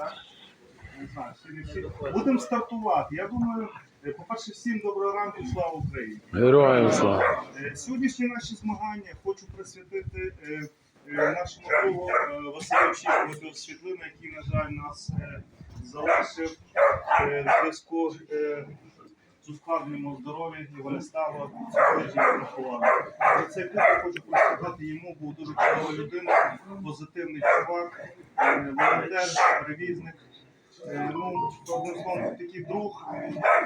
так? Не знаю, не всі. Будемо стартувати. Я думаю, е, по-перше, всім доброго ранку, слава Україні. Героям слава. Е, Сьогоднішні наші змагання хочу присвятити е, е, нашому другу е, Василю Чіпкову світлини, який, на жаль, нас е, залишив е, в зв'язку е, з ускладненням здоров'я, його не стало, врахували. За цей тиждень хочу присвятити йому, був дуже чудова людина, позитивний чувак, е, волонтер, перевізник. Е, Ну, одним словом, такий друг,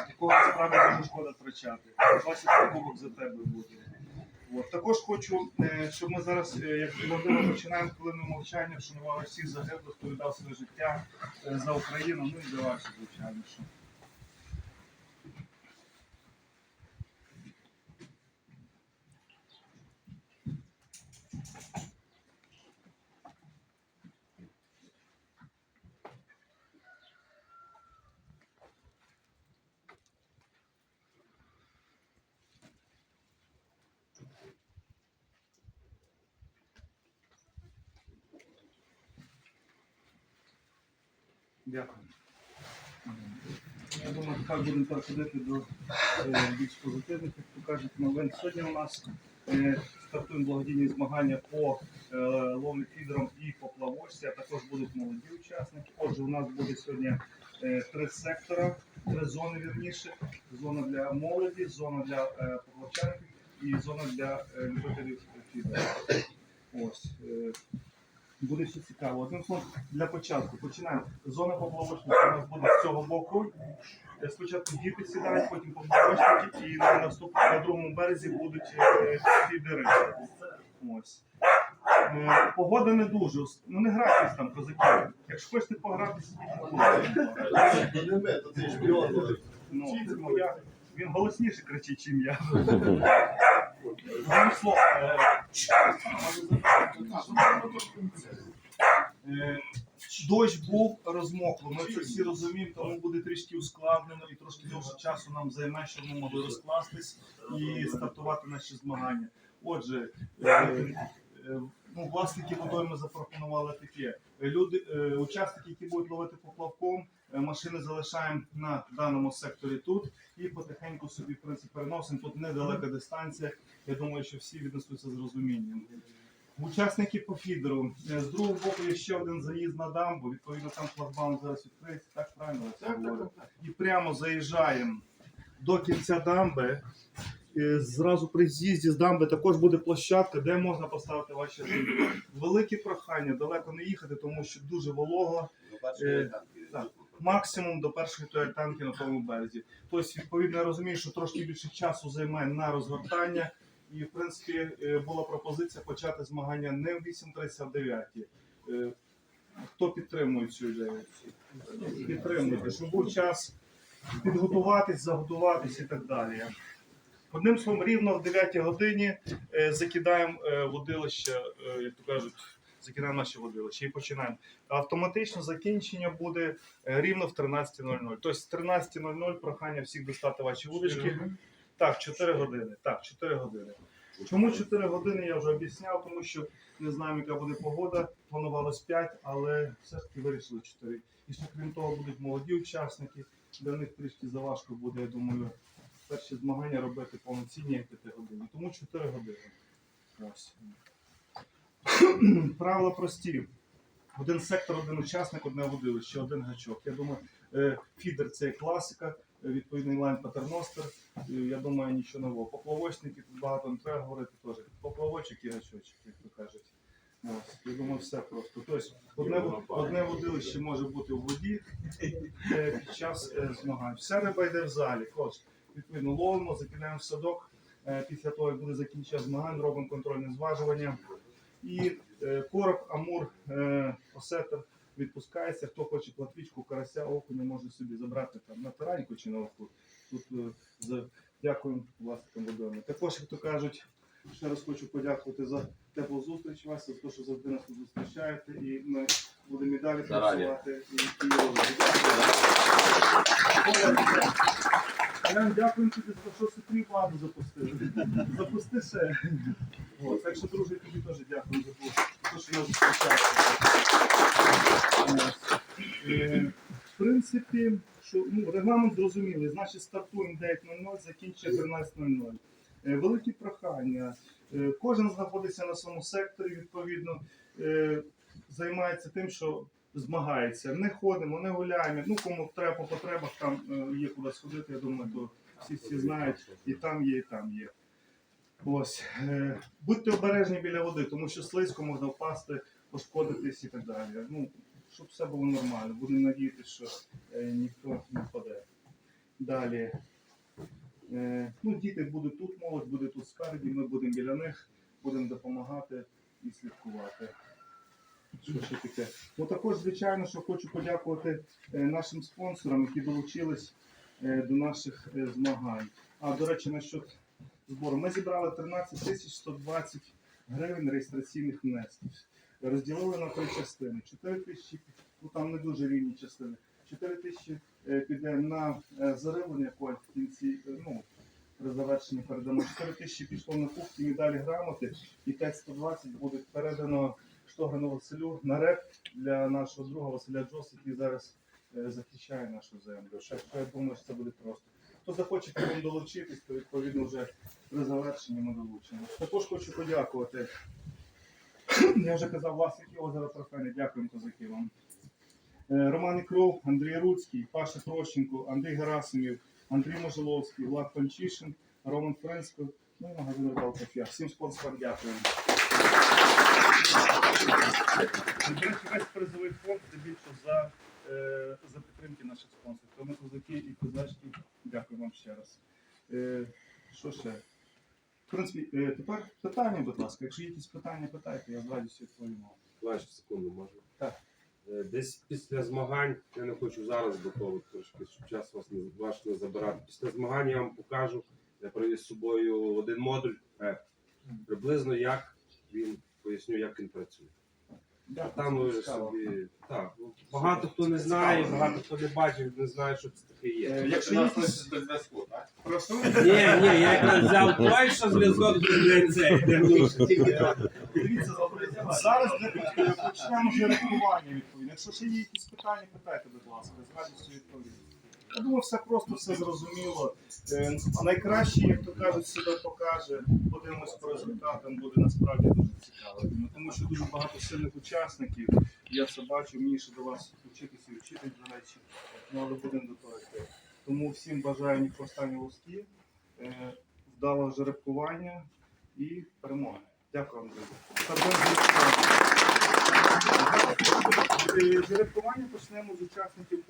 якого насправді дуже шкода втрачати. Вася покупок за тебе буде. От. Також хочу, е, щоб ми зараз, як Володимир, починаємо хвилину мовчання, вшанували всіх загиблих, хто віддав своє життя за Україну, ну і за ваші, звичайно. Дякую. Я думаю, так будемо переходити до е, більш позитивних, як то кажуть, новин. Сьогодні у нас е, стартують благодійні змагання по е, ловлі фідером і по плавочці, а також будуть молоді учасники. Отже, у нас буде сьогодні три сектора, три зони вірніше. Зона для молоді, зона для е, і зона для любителів фідера. Ось. Буде все цікаво. Одним словом, для початку починаємо. Зона поплавочника у нас буде з цього боку. Е, Спочатку діти сідають, потім поплавочники, і на наступному на другому березі будуть е, фідери. Ось. Е, Погода не дуже. Ну не грайтесь там, козаки. Якщо хочете пограти, сидіть на вулиці. То не ми, то ти шпіон. Ну, він голосніше кричить, ніж я. Дощ був розмокло, ми це всі розуміємо, тому буде трішки ускладнено і трошки довше часу нам займе, щоб ми могли розкластись і стартувати наші змагання. Отже, е, е, ну, власники водойми запропонували таке. Люди, е, учасники, які будуть ловити поплавком, е, машини залишаємо на даному секторі тут і потихеньку собі в принципі, переносимо. Тут недалека дистанція. Я думаю, що всі віднесуться з розумінням. Учасники по фідеру. Е, З другого боку є ще один заїзд на дамбу. Відповідно, там шлагбаум зараз відкриється. Так правильно це Так, так, так. І прямо заїжджаємо до кінця дамби. Е, Зразу при з'їзді з дамби також буде площадка, де можна поставити ваші риби. Велике прохання далеко не їхати, тому що дуже волого. Е, так. Максимум до першої тої альтанки на тому березі. Тобто, відповідно, я розумію, що трошки більше часу займе на розгортання. І, в принципі, е, була пропозиція почати змагання не в 8.30, а в 9. Е, Хто підтримує цю ідею? Підтримуйте, щоб був час підготуватись, заготуватись і так далі. Одним словом, рівно в 9 годині е, закидаємо водилище, як то кажуть, закидаємо наші водилища і починаємо. Автоматично закінчення буде е, рівно в 13.00. Тобто в 13.00 прохання всіх достати ваші вудочки. Так, 4 години. Так, 4 години. Чому 4 години я вже об'ясняв, тому що не знаємо, яка буде погода. Планувалось 5, але все ж таки вирішили 4. І ще крім того, будуть молоді учасники. Для них трішки заважко буде, я думаю, перші змагання робити повноцінні 5 години. Тому 4 години. Ось. Правила прості. Один сектор, один учасник, одне водилище, один гачок. Я думаю, е, фідер це класика, е, відповідний лайн патерностер. Е, Я думаю, нічого нового. Поплавочники тут багато не треба говорити теж. Поплавочок і гачочок, як то кажуть. Ось, я думаю, все просто. Тобто, одне, одне водилище може бути в воді під час змагань. Вся риба йде в залі. Ось, відповідно, ловимо, закидаємо в садок. Після того, як буде закінчення змагань, робимо контрольне зважування. І е, короб, амур, е, осетр відпускається. Хто хоче платвічку, карася, окуня може собі забрати там на тараньку чи на оку. Тут е, з- дякуємо власникам водойми. Також, як то кажуть, ще раз хочу подякувати за теплу зустріч вас, за те, що завжди нас тут зустрічаєте. І ми будемо і далі працювати. І, і робити. Дякую. Дякую тобі за те, що ситрі владу запустили. Запусти ще. От, так що, друже, тобі теж дякую за те, що нас зустрічаєте. Е, В принципі, що ну, регламент зрозумілий, значить стартуємо 9.00, закінчуємо 13.00. Е, Великі прохання. Е, Кожен знаходиться на своєму секторі, відповідно, е, займається тим, що змагається. Не ходимо, не гуляємо. Ну, кому треба по потребах, там е, є куди сходити, я думаю, то всі всі знають, і там є, і там є. Ось. Е, Будьте обережні біля води, тому що слизько можна впасти, пошкодитись і так далі. Ну, щоб все було нормально. Будемо надіятися, що е, ніхто не впаде. Далі. Ну, діти будуть тут, молодь буде тут спереді, ми будемо біля них, будемо допомагати і слідкувати. Що таке? Ну також, звичайно, що хочу подякувати е, нашим спонсорам, які долучились е, до наших е, змагань. А, до речі, насчет збору. Ми зібрали 13 тисяч 120 гривень реєстраційних внесків. Розділили на три частини. 4 тисячі, ну там не дуже рівні частини. 4 тисячі піде на зариблення коль в кінці, ну, при завершенні передамо. 4 тисячі пішло на кубки, медалі, грамоти, і 5120 буде передано Штограну Василю на реп для нашого друга Василя Джос, який зараз е, захищає нашу землю. Ще я думаю, що це буде просто. Хто захоче к нам долучитись, то відповідно вже при завершенні ми долучимо. Також хочу подякувати. Я вже казав власники озера Трофени. Дякуємо козаки вам. Е, Роман Ікров, Андрій Руцький, Паша Трощенко, Андрій Герасимів, Андрій Можиловський, Влад Панчишин, Роман Френсько, ну і магазин Рибалка Фіа. Всім спонсорам дякуємо. Весь призовий фонд це більше за, е, за підтримки наших спонсорів. Тому козаки і козачки, дякую вам ще раз. Е, що ще? В принципі, е, тепер питання, будь ласка. Якщо є якісь питання, питайте, я з радістю відповім. вам. Секунду можна. Так. Е, Десь після змагань, я не хочу зараз до того трошки, щоб час вас не ваш не забирати. Після змагань я вам покажу. Я привіз з собою один модуль. е, Приблизно як він поясню, як він працює. Дякую, Там ви собі так. ну, Багато хто не знає, багато хто не бачив, не знає, що це таке є. Е, Якщо є якісь... без зв'язку, так? Прошу. Ні, ні, я якраз взяв той, що зв'язок не той. Дивіться, зараз почнемо вже рахування відповідно. Якщо ще є якісь питання, питайте, будь ласка, з радістю відповім. Я думаю, все просто, все зрозуміло. Е, Найкраще, як то кажуть, себе покаже. Подивимось по результатам, буде насправді дуже цікаво. Тому що дуже багато сильних учасників. Я це бачу, мені ще до вас вчитися і вчитись, до речі. Ну, але будемо до того йти. Тому всім бажаю ні останні лоски, е, вдалого жеребкування і перемоги. Дякую вам, друзі. Е, Жеребкування почнемо з учасників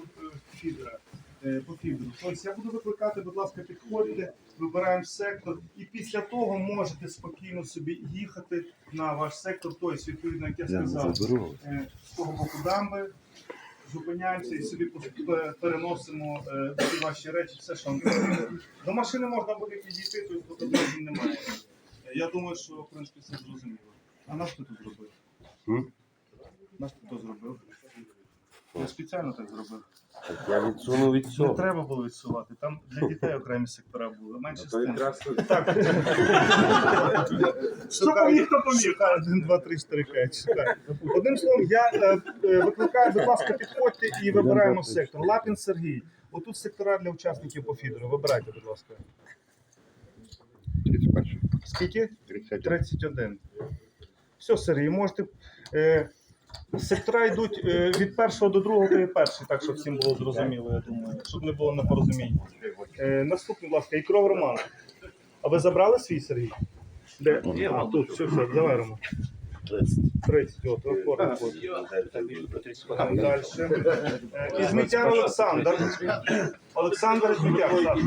фідера. Е, По фідеру. Тобто я буду викликати, будь ласка, підходьте, вибираємо сектор, і після того можете спокійно собі їхати на ваш сектор. Тобто, відповідно, як я сказав, е, з того боку дамби, зупиняємося і собі переносимо е, всі ваші речі, все, що вам треба. До машини можна буде підійти, тобто обмежень немає. Я думаю, що в принципі все зрозуміло. А наш хто тут зробив? Наш хто зробив? Я спеціально так зробив. Так я відсунув від Не треба було відсувати. Там для дітей окремі сектора були. Менше з тим. Так. Що поміг, то поміг. Один, два, три, чотири, п'ять. Одним словом, я е, е, викликаю, будь ласка, підходьте і вибираємо сектор. Лапін Сергій. Отут сектора для учасників по фідеру. Вибирайте, будь ласка. 31. Скільки? 30. 31. Все, Сергій, можете. Е, сектора йдуть е, від першого до другого, то є перший, так щоб всім було зрозуміло, я думаю, щоб не було непорозумінь. Е, наступний, будь ласка, Ікров Роман. А ви забрали свій Сергій? Де? А, тут, все, все, давай, Роман. 30, от, оформи. Там далі. Е, Ізмітяр Олександр. Олександр Ізмітяр, так.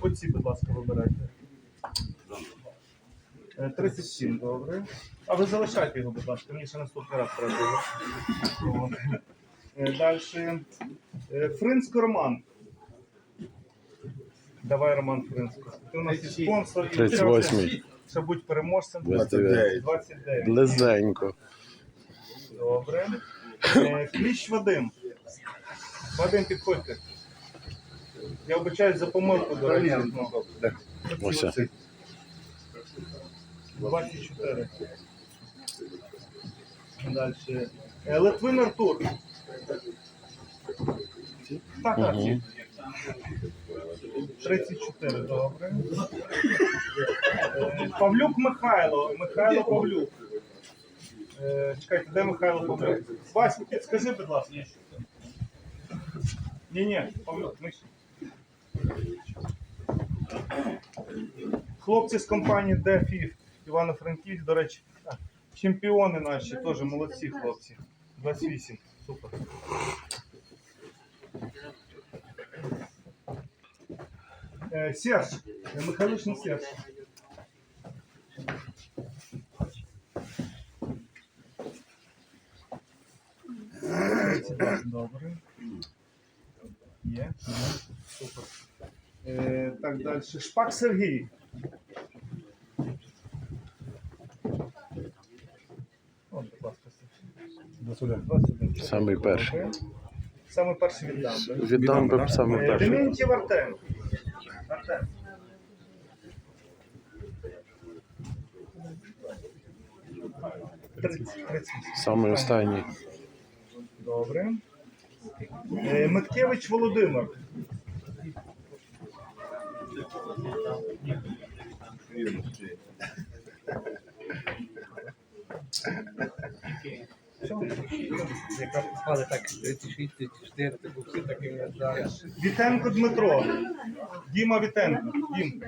Оці, будь ласка, вибирайте. Е, 37, добре. А ви залишайте його, будь ласка, мені ще наступний раз треба. Далі. Фринсько Роман. Давай, Роман Фринсько. Ти у нас і спонсор. і 38. Ще будь переможцем. 29. 29. Близенько. Добре. Е, Кліщ Вадим. Вадим, підходьте. Я обичаю за помилку, до речі. ну. Ось. Оці. 24. Далі. Е, Литвин Артур. Так, так. Мгм. 34, добре. Е, Павлюк Михайло. Михайло Павлюк. Е, Чекайте, де Михайло Павлюк? Вась, скажи, будь ласка. Ні, ні, Павлюк, ми ще. Хлопці з компанії DFIF, Івано-Франківськ, до речі, а, чемпіони наші, теж молодці хлопці. 28, супер. Е, Серж, е, Михайлишин Серж. Добре. Є, є, супер. Е, так далі. Шпак Сергій. Самий перший. Саме перший віддам. да? Віддам би саме перший. Дементьєв Артем. Артем. Самий останній. Добре. Е, Миткевич Володимир. Яка попали так 36, 34, так всі такі не зараз. Вітенко Дмитро. Діма Вітенко. Дім.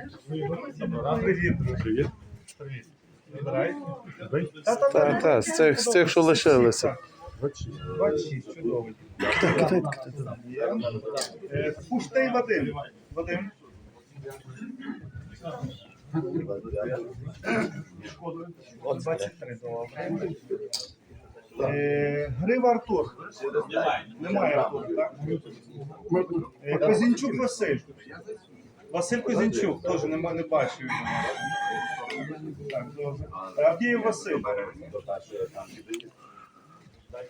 Привіт. Привіт. Привіт. Вибирай. Та, та, з цих, з цих, що лишилися. 26, чудовий. Є. Е, Фуштей Вадим. Вадим. Шкодую. 23, добре. Е, Грива Артур. Немає Артура, так? Е, Козінчук Василь. Василь Козінчук, теж нема, не бачив його. Так, добре. Авдіїв Василь.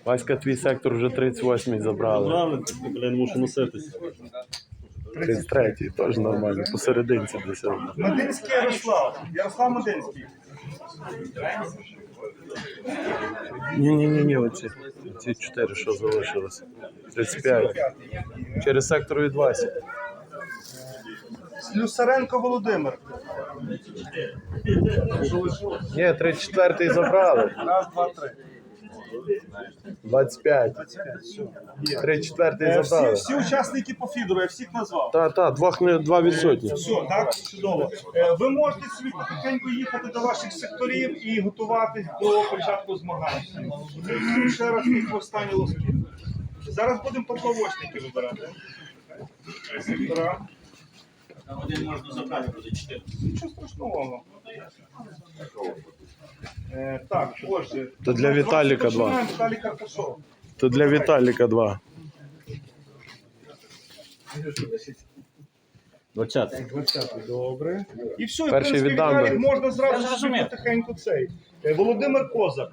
Васька, твій сектор вже 38-й забрали. Правильно, блін, мушу носитись. 33-й, теж нормально. Посерединці десь. Мединський Ярослав. Ярослав Мединський. Ні, ні, ні, ні, оці. Ці 4, що залишилось. 35. Через сектор від Васі. Слюсаренко Володимир. Ні, 34-й забрали. Раз, два, три. 25. 34-й Е, Всі, забрали. всі учасники по фідеру, я всіх назвав. Та, та, двох не два відсотні. Все, так? Чудово. Е, Ви можете собі потихеньку їхати до ваших секторів і готуватись до початку змагань. Е, Ще раз їх останні лоски. Зараз будемо поплавочники вибирати. Сектора. Один можна забрати, буде чотири. Нічого страшного. Е, так, отже. То для Віталіка два. Починаємо. Віталій Карпашов. То для Віталіка 2. Двадцятий. 20 добре. І все, і, в Перший принципі, віддам Віталік можна зразу собі потихеньку цей. Е, Володимир Козак.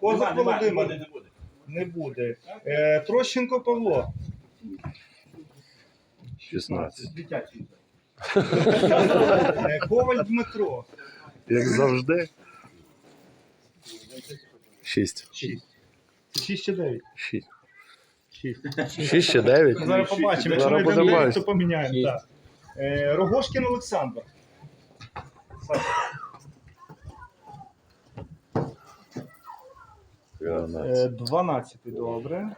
Козак Володимир. не буде. Не буде. Е, Трощенко Павло. 16. Е, Коваль Дмитро. Як завжди. 6. 6 чи 9? 6. 6 чи 9? Зараз побачимо. Якщо Зараз то поміняємо. Так. Е, Рогошкін Олександр. Саша. 12. Е, 12, добре.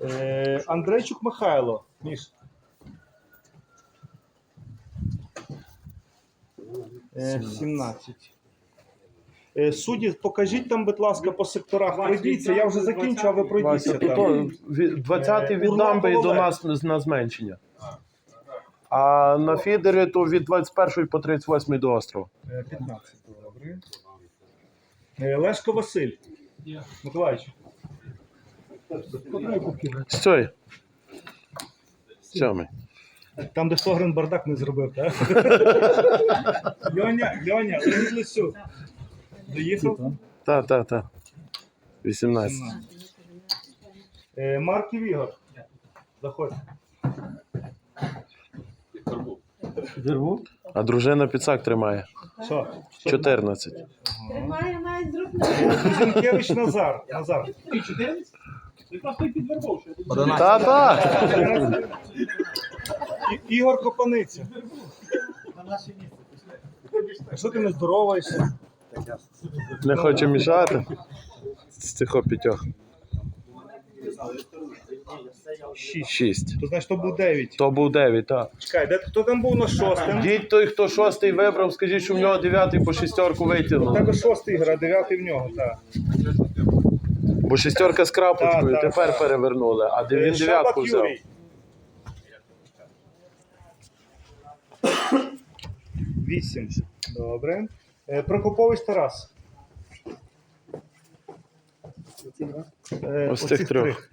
Е, Андрейчук Михайло. Міш. Е, 17. Е, Судді, покажіть там, будь ласка, по секторах. Пройдіться, я вже закінчу, а ви пройдіться. Вася, там. то від- 20-й Е, віддам і до нас на зменшення. А на фідері то від 21 по 38 до острова. Е, 15, добре. Е, Лешко Василь. Миколаївич. Стой. Сьомий. Там, де Согрен бардак не зробив, так? Льоня, Льоня, Леонід Лисюк. Доїхав? Та, та, та. 18. Е, Марків Ігор. Заходь. Дерву? А дружина підсак тримає. Що? Що? 14. Тримає навіть з рук Зінкевич Назар. Назар. Та та. І- Ігор Копаниця. Що ти не здороваєшся? Не хоче мішати. З цих п'ятьох. Шість. Шість. То значить, то був дев'ять. То був 9, так. Чекай, де хто там був на шостим? Діть той, хто шостий вибрав, скажіть, що в нього дев'ятий по шістерку витягнув. тебе шостий гра, дев'ятий в нього, так. Бо шістерка з крапочкою, Так, так, тепер так. перевернули, а де він Шабак дев'ятку взяв. Юрій. Вісім. Добре. Е, Прокопович Тарас. Е, Ось цих трьох.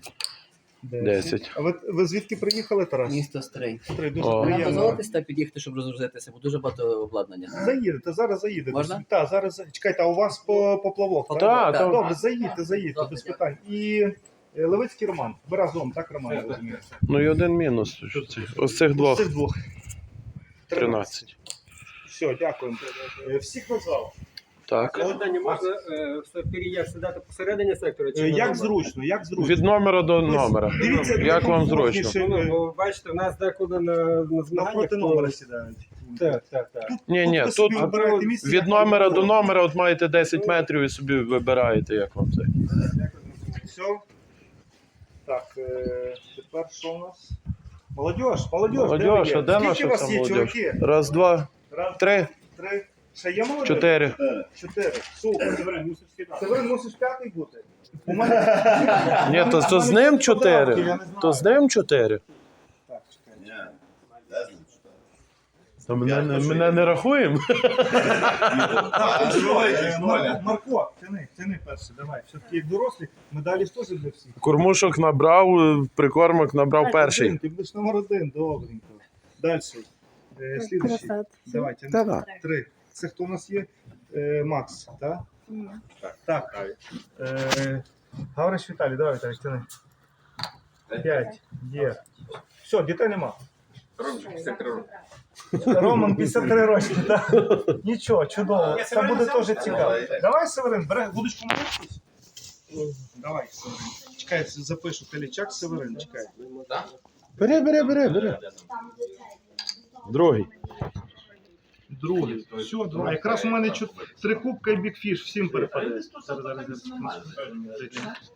Десять. А ви, ви звідки приїхали, Тарас? Місто Стрий. Три, дуже О. Треба приємно. дозволитись та під'їхати, щоб розгрузитися, бо дуже багато обладнання. Заїдете, зараз заїдете. Можна? Так, зараз. за- Чекайте, а у вас по, поплавок, так? Так, так. Добре, заїдьте, заїдьте, Добре, без дякую. питань. І е, Левицький Роман. Ви разом, так, Роман, я розумію? Ну і один мінус. Ось цих З двох цих двох. 13. Все, дякуємо. Е, Всіх назвав. Так. Питання можна е, все переїзд сідати посередині сектора чи Е, на Як номер? зручно, як зручно. Від номера до номера. Дивіться, Як де вам комфортніше, зручно? Ну, е, бо бачите, в нас деколи на, на змаганнях... Навпроти то- номера сідають. Так, так, так. Ні, ні, ви тут собі вибираєте місце, від як номера вам до номера от маєте 10 метрів і собі вибираєте, як вам це. Все. Так, е, тепер що у нас? Молодіж, молодіж, Молодіж, де а де наша Скільки вас є, молодіж? чуваки? Раз, два, Раз, три, три. Ще є молодіж? чотири. Чотири. Супер. Северин мусиш п'ятий бути. У мене... Ні, то, то з ним чотири. То з ним чотири. Так, чекай. То мене, не- мене не рахуємо. Е, Мар- Марко, тяни, тяни перший, давай. Все-таки як дорослі, медалі ж теж для всіх. Кормушок набрав, прикормок набрав перший. Ти будеш номер один, добренько. Далі. Е, слідуючий. Давай, тяни. Та-да. Три. Це хто у нас є? Е, Макс, так? Так. Е, Гавриш Віталій, давай, Віталій, тяни. П'ять. Є. Все, дітей нема. Роман 53 роки, так? Нічого, чудово. Це буде теж цікаво. Давай, Северин, бере будочку молитись. Давай, Северин. Чекай, запишу Калічак, Северин, чекай. Бери, бери, бери, бери. Другий. Другий. Все, два. Якраз у мене три кубка і бікфіш, всім перепадає. Зараз, зараз, зараз.